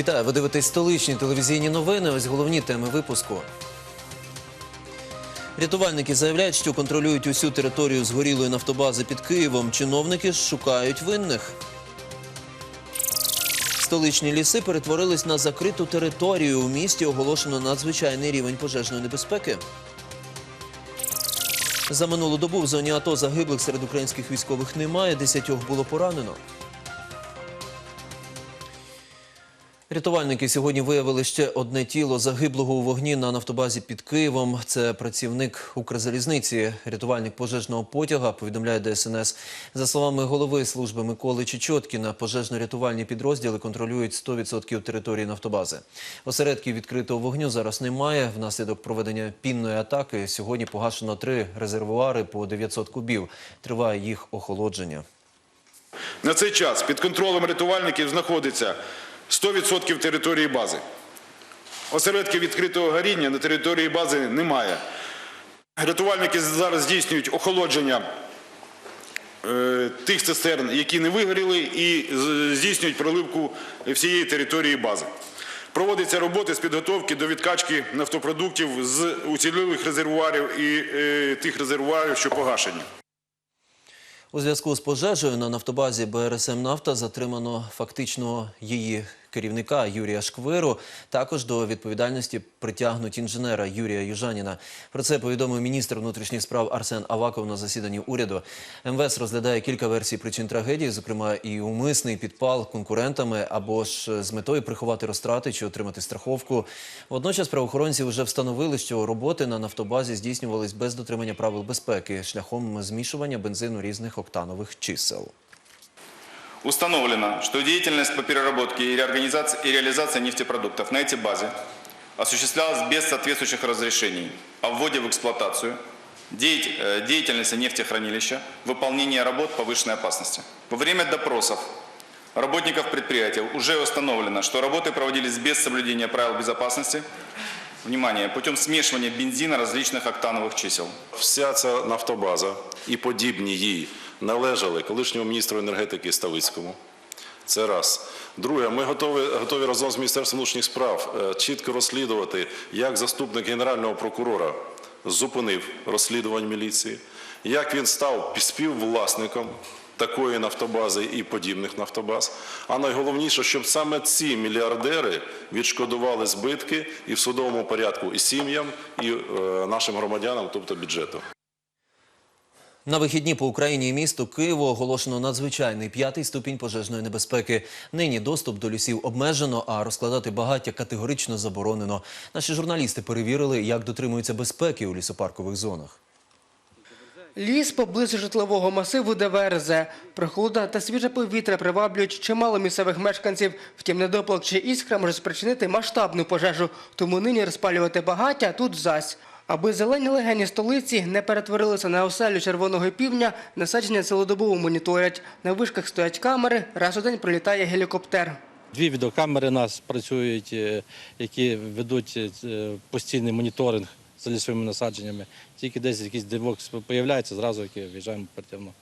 Вітаю, ви дивитесь столичні телевізійні новини. Ось головні теми випуску. Рятувальники заявляють, що контролюють усю територію згорілої нафтобази під Києвом. Чиновники шукають винних. Столичні ліси перетворились на закриту територію. У місті оголошено надзвичайний рівень пожежної небезпеки. За минулу добу в зоні АТО загиблих серед українських військових немає. Десятьох було поранено. Рятувальники сьогодні виявили ще одне тіло загиблого у вогні на нафтобазі під Києвом. Це працівник Укрзалізниці, рятувальник пожежного потяга, повідомляє ДСНС. За словами голови служби Миколи Чечоткіна, пожежно-рятувальні підрозділи контролюють 100% території нафтобази. Осередків відкритого вогню зараз немає. Внаслідок проведення пінної атаки сьогодні погашено три резервуари по 900 кубів. Триває їх охолодження. На цей час під контролем рятувальників знаходиться 100% території бази. Осередків відкритого горіння на території бази немає. Рятувальники зараз здійснюють охолодження е, тих цистерн, які не вигоріли, і здійснюють проливку всієї території бази. Проводяться роботи з підготовки до відкачки нафтопродуктів з уцілілих резервуарів і е, тих резервуарів, що погашені. У зв'язку з пожежею на нафтобазі БРСМ «Нафта» затримано фактично її керівника Юрія Шквиру. Також до відповідальності притягнуть інженера Юрія Южаніна. Про це повідомив міністр внутрішніх справ Арсен Аваков на засіданні уряду. МВС розглядає кілька версій причин трагедії, зокрема і умисний підпал конкурентами або ж з метою приховати розтрати чи отримати страховку. Водночас правоохоронці вже встановили, що роботи на нафтобазі здійснювались без дотримання правил безпеки шляхом змішування бензину різних октанових чисел. Установлено, что деятельность по переработке и, реорганизации, и реализации нефтепродуктов на этой базе осуществлялась без соответствующих разрешений о вводе в эксплуатацию, деять- э, деятельности нефтехранилища, выполнение работ повышенной опасности. Во время допросов работников предприятия уже установлено, что работы проводились без соблюдения правил безопасности, внимание, путем смешивания бензина различных октановых чисел. Вся ця нафтобаза і подібні їй належали колишньому міністру енергетики Ставицькому. Це раз. Друге, ми готові, готові разом з Міністерством внутрішніх справ е, чітко розслідувати, як заступник генерального прокурора зупинив розслідування міліції, як він став співвласником такої нафтобази і подібних нафтобаз. А найголовніше, щоб саме ці мільярдери відшкодували збитки і в судовому порядку і сім'ям, і е, нашим громадянам, тобто бюджету. На вихідні по Україні і місту Києву оголошено надзвичайний п'ятий ступінь пожежної небезпеки. Нині доступ до лісів обмежено, а розкладати багаття категорично заборонено. Наші журналісти перевірили, як дотримуються безпеки у лісопаркових зонах. Ліс поблизу житлового масиву ДВРЗ. Прохолода та свіже повітря приваблюють чимало місцевих мешканців. Втім, недоплак чи іскра може спричинити масштабну пожежу, тому нині розпалювати багаття тут зась. Аби зелені легені столиці не перетворилися на оселю червоного півня, насадження цілодобово моніторять. На вишках стоять камери, раз у день прилітає гелікоптер. Дві відеокамери у нас працюють, е, які ведуть е, постійний моніторинг за лісовими насадженнями. Тільки десь якийсь дивок з'являється, зразу які виїжджаємо оперативно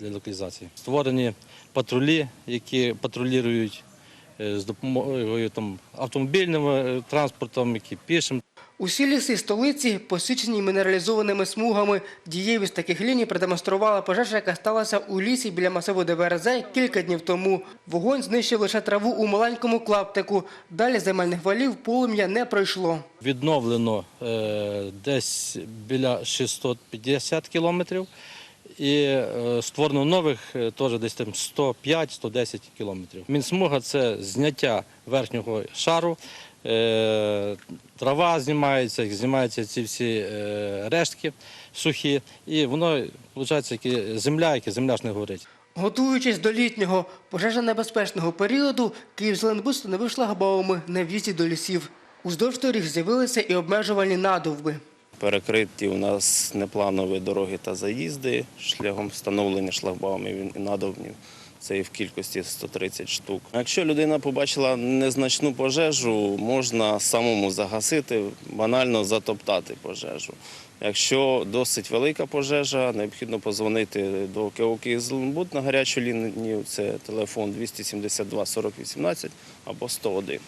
для локалізації. Створені патрулі, які патрулюють е, з допомогою там, автомобільним е, транспортом, які пішим. Усі ліси столиці посічені мінералізованими смугами. Дієвість таких ліній продемонструвала пожежа, яка сталася у лісі біля масиву ДВРЗ кілька днів тому. Вогонь знищив лише траву у маленькому клаптику. Далі земельних валів полум'я не пройшло. Відновлено е, десь біля 650 кілометрів. І е, створено нових е, теж десь там 105-110 кілометрів. Мінсмуга це зняття верхнього шару, е, трава знімається, знімаються ці всі рештки сухі, і воно виходить земля, яка земля ж не горить. Готуючись до літнього пожежонебезпечного періоду, Київзеленбуд встановив шлагбауми на в'їзді до лісів. Уздовж доріг з'явилися і обмежувальні надовби. Перекриті у нас непланові дороги та заїзди шляхом встановлення шлагбаумів і надовбнів. Це і в кількості 130 штук. Якщо людина побачила незначну пожежу, можна самому загасити, банально затоптати пожежу. Якщо досить велика пожежа, необхідно позвонити до КО «Київзеленбуд» на гарячу лінію, це телефон 272 40 18 або 101.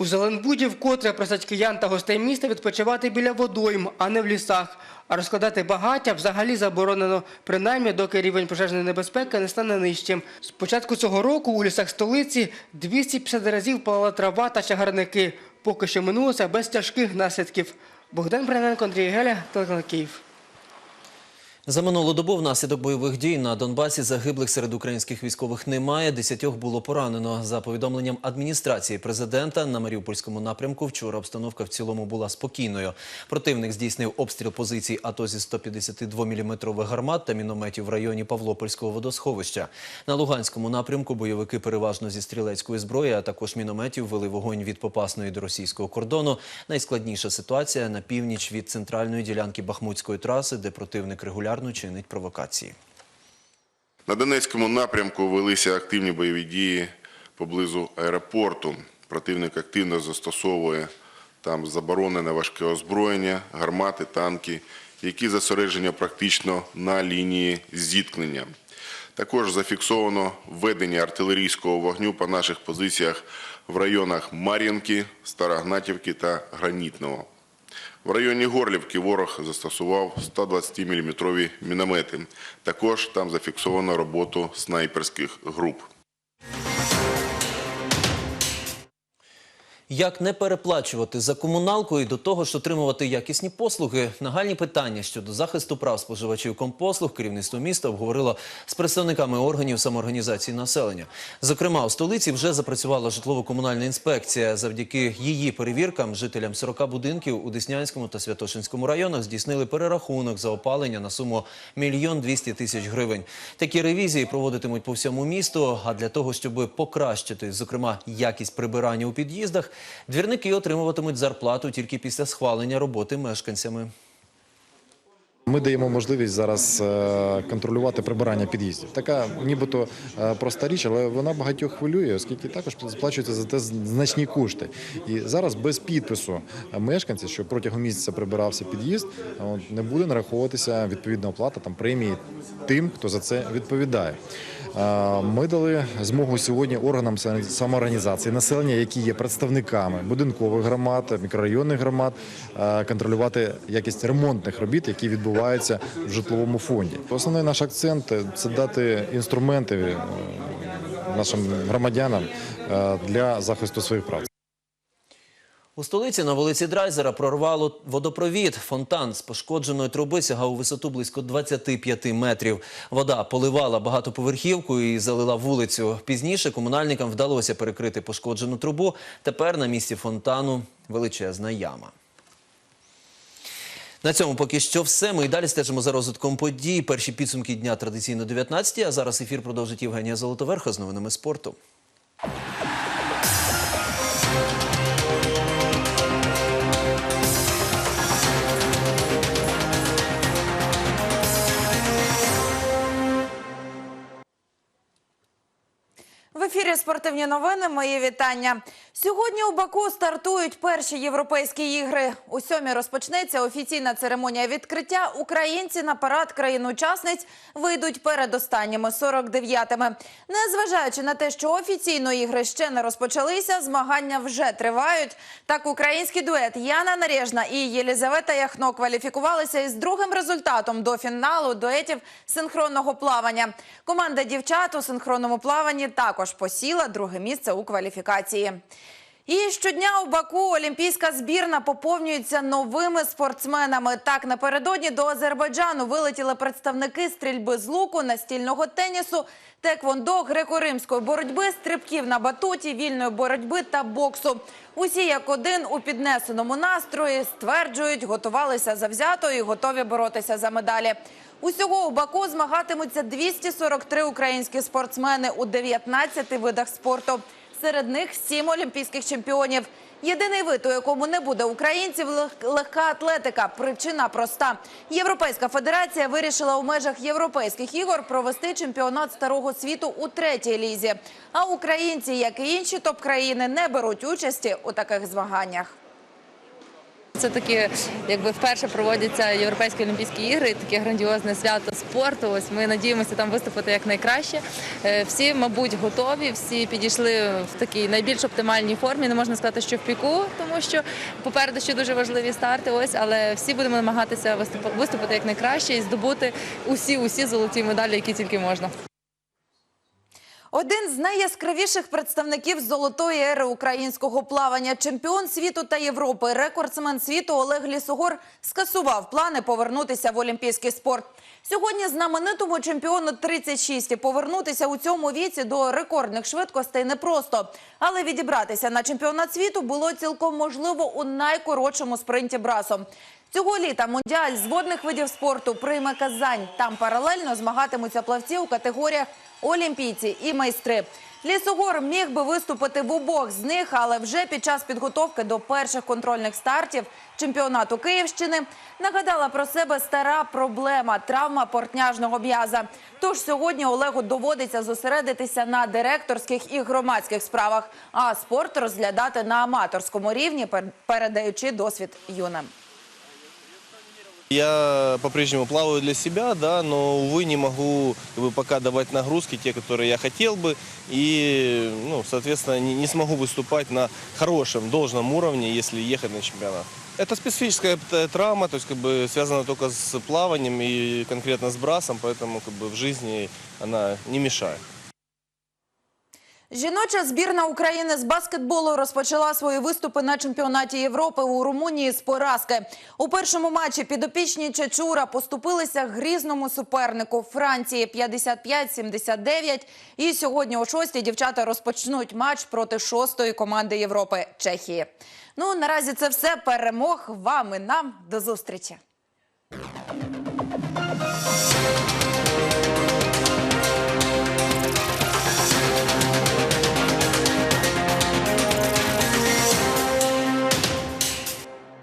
У Зеленбуді вкотре просять киян та гостей міста відпочивати біля водойм, а не в лісах. А розкладати багаття взагалі заборонено, принаймні доки рівень пожежної небезпеки не стане нижчим. З початку цього року у лісах столиці 250 разів палала трава та чагарники. Поки що минулося без тяжких наслідків. Богдан Бряненко, Андрій Геля, телеканал Київ. За минулу добу внаслідок бойових дій на Донбасі загиблих серед українських військових немає. Десятьох було поранено. За повідомленням адміністрації президента на Маріупольському напрямку вчора обстановка в цілому була спокійною. Противник здійснив обстріл позицій АТО зі 152-мм гармат та мінометів в районі Павлопольського водосховища. На Луганському напрямку бойовики переважно зі стрілецької зброї, а також мінометів вели вогонь від Попасної до російського кордону. Найскладніша ситуація на північ від центральної ділянки Бахмутської траси, де противник регулярно чинить провокації. На Донецькому напрямку велися активні бойові дії поблизу аеропорту. Противник активно застосовує там заборонене важке озброєння, гармати, танки, які зосереджені практично на лінії зіткнення. Також зафіксовано введення артилерійського вогню по наших позиціях в районах Мар'їнки, Старогнатівки та Гранітного. В районі Горлівки ворог застосував 120-мм міномети. Також там зафіксовано роботу снайперських груп. Як не переплачувати за комуналку і до того ж отримувати якісні послуги? Нагальні питання щодо захисту прав споживачів компослуг керівництво міста обговорило з представниками органів самоорганізації населення. Зокрема, у столиці вже запрацювала житлово-комунальна інспекція. Завдяки її перевіркам жителям 40 будинків у Деснянському та Святошинському районах здійснили перерахунок за опалення на суму мільйон 200 тисяч гривень. Такі ревізії проводитимуть по всьому місту. А для того, щоб покращити, зокрема, якість прибирання у під'їздах, двірники отримуватимуть зарплату тільки після схвалення роботи мешканцями. Ми даємо можливість зараз е, контролювати прибирання під'їздів. Така нібито е, проста річ, але вона багатьох хвилює, оскільки також сплачуються за те значні кошти. І зараз без підпису мешканців, що протягом місяця прибирався під'їзд, не буде нараховуватися відповідна оплата там премії тим, хто за це відповідає. Е, Ми дали змогу сьогодні органам самоорганізації населення, які є представниками будинкових громад, мікрорайонних громад, е, контролювати якість ремонтних робіт, які відбуваються в житловому фонді. Основний наш акцент – це дати інструменти е, нашим громадянам е, для захисту своїх прав. У столиці на вулиці Драйзера прорвало водопровід. Фонтан з пошкодженої труби сягав у висоту близько 25 метрів. Вода поливала багатоповерхівку і залила вулицю. Пізніше комунальникам вдалося перекрити пошкоджену трубу. Тепер на місці фонтану величезна яма. На цьому поки що все. Ми і далі стежимо за розвитком подій. Перші підсумки дня традиційно 19 а зараз ефір продовжить Євгенія Золотоверха з новинами спорту. Спортивні новини. Мої вітання. Сьогодні у Баку стартують перші європейські ігри. У сьомій розпочнеться офіційна церемонія відкриття. Українці на парад країн-учасниць вийдуть перед останніми 49-ми. Незважаючи на те, що офіційно ігри ще не розпочалися, змагання вже тривають. Так, український дует Яна Нарєжна і Єлізавета Яхно кваліфікувалися із другим результатом до фіналу дуетів синхронного плавання. Команда дівчат у синхронному плаванні також посіла друге місце у кваліфікації. І щодня у Баку олімпійська збірна поповнюється новими спортсменами. Так, напередодні до Азербайджану вилетіли представники стрільби з луку, настільного тенісу, теквондо, греко-римської боротьби, стрибків на батуті, вільної боротьби та боксу. Усі як один у піднесеному настрої стверджують, готувалися завзято і готові боротися за медалі. Усього у Баку змагатимуться 243 українські спортсмени у 19 видах спорту. Серед них сім олімпійських чемпіонів. Єдиний вид, у якому не буде українців, легка атлетика. Причина проста. Європейська федерація вирішила у межах європейських ігор провести чемпіонат старого світу у третій лізі. А українці, як і інші топ-країни, не беруть участі у таких змаганнях. Це такі, якби вперше проводяться європейські олімпійські ігри, таке грандіозне свято спорту. Ось ми надіємося там виступити як найкраще. Е, Всі, мабуть, готові, всі підійшли в такій найбільш оптимальній формі. Не можна сказати, що в піку, тому що попереду ще дуже важливі старти. Ось, але всі будемо намагатися виступ- виступити як найкраще і здобути усі усі золоті медалі, які тільки можна. Один з найяскравіших представників золотої ери українського плавання, чемпіон світу та Європи, рекордсмен світу Олег Лісогор скасував плани повернутися в олімпійський спорт. Сьогодні знаменитому чемпіону 36 і повернутися у цьому віці до рекордних швидкостей непросто. Але відібратися на чемпіонат світу було цілком можливо у найкоротшому спринті брасом. Цього літа мундіаль з водних видів спорту прийме Казань. Там паралельно змагатимуться плавці у категоріях олімпійці і майстри. Лісогор міг би виступити в обох з них, але вже під час підготовки до перших контрольних стартів чемпіонату Київщини нагадала про себе стара проблема травма портняжного м'яза. Тож сьогодні Олегу доводиться зосередитися на директорських і громадських справах, а спорт розглядати на аматорському рівні, пер- передаючи досвід юним. Я по-прежнему плаваю для себя, да, но, увы, не могу как бы, пока давать нагрузки, те, которые я хотел бы, и, ну, соответственно, не, не смогу выступать на хорошем, должном уровне, если ехать на чемпионат. Это специфическая т- травма, то есть как бы связана только с плаванием и конкретно с брасом, поэтому как бы в жизни она не мешает. Жіноча збірна України з баскетболу розпочала свої виступи на чемпіонаті Європи у Румунії з поразки. У першому матчі підопічні Чечура поступилися грізному супернику Франції 55-79. І сьогодні о шостій дівчата розпочнуть матч проти шостої команди Європи Чехії. Ну наразі це все. Перемог вам і нам. До зустрічі.